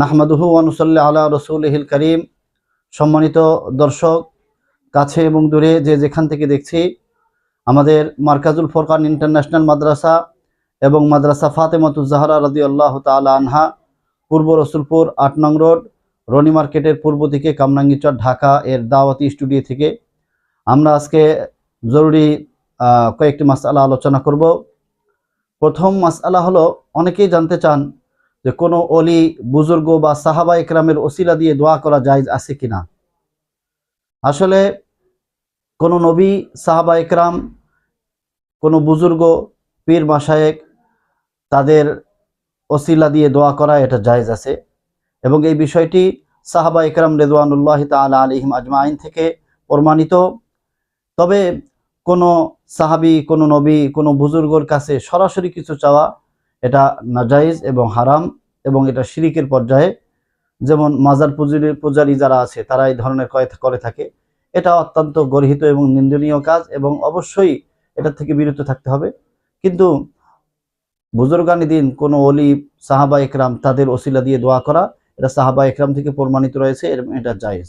নাহমাদুহু আলা রসুলহিল করিম। সম্মানিত দর্শক, কাছে এবং দূরে যে যেখান থেকে দেখছি, আমাদের মার্কাজুল ফোরকান ইন্টারন্যাশনাল মাদ্রাসা এবং মাদ্রাসা ফাতেমাতুজাহারা রাদি আল্লাহ তালা আনহা, পূর্ব রসুলপুর আট নং রোড, রনি মার্কেটের পূর্ব দিকে কামরাঙ্গিচর, ঢাকা এর দাওয়াতি স্টুডিও থেকে। আমরা আজকে জরুরি কয়েকটি মাসআলা আলোচনা করব। প্রথম মাসআলা হলো, অনেকেই জানতে চান যে কোনো অলি, বুজুর্গ বা সাহাবা একরামের ওসিলা দিয়ে দোয়া করা জায়েজ আছে কিনা আসলে কোনো নবী, সাহাবা একরাম, কোনো বুজুর্গ, পীর মাসায়েক তাদের ওসিলা দিয়ে দোয়া করা এটা জায়জ আছে এবং এই বিষয়টি সাহাবা একরাম রেদওয়ানুল্লাহ তালা আলিহিম আজমাইন থেকে প্রমাণিত। তবে কোনো সাহাবি, কোনো নবী, কোনো বুজুর্গর কাছে সরাসরি কিছু চাওয়া এটা নাজাইজ এবং হারাম এবং এটা শিরিকের পর্যায়ে। যেমন মাজার পূজারী পূজারী যারা আছে তারা এই ধরনের করে থাকে। এটা অত্যন্ত গর্হিত এবং নিন্দনীয় কাজ এবং অবশ্যই এটা থেকে বিরত থাকতে হবে। কিন্তু বুজুর্গানি দিন কোনো অলি সাহাবা একরাম তাদের ওসিলা দিয়ে দোয়া করা, এটা সাহাবা একরাম থেকে প্রমাণিত রয়েছে এটা জায়েজ।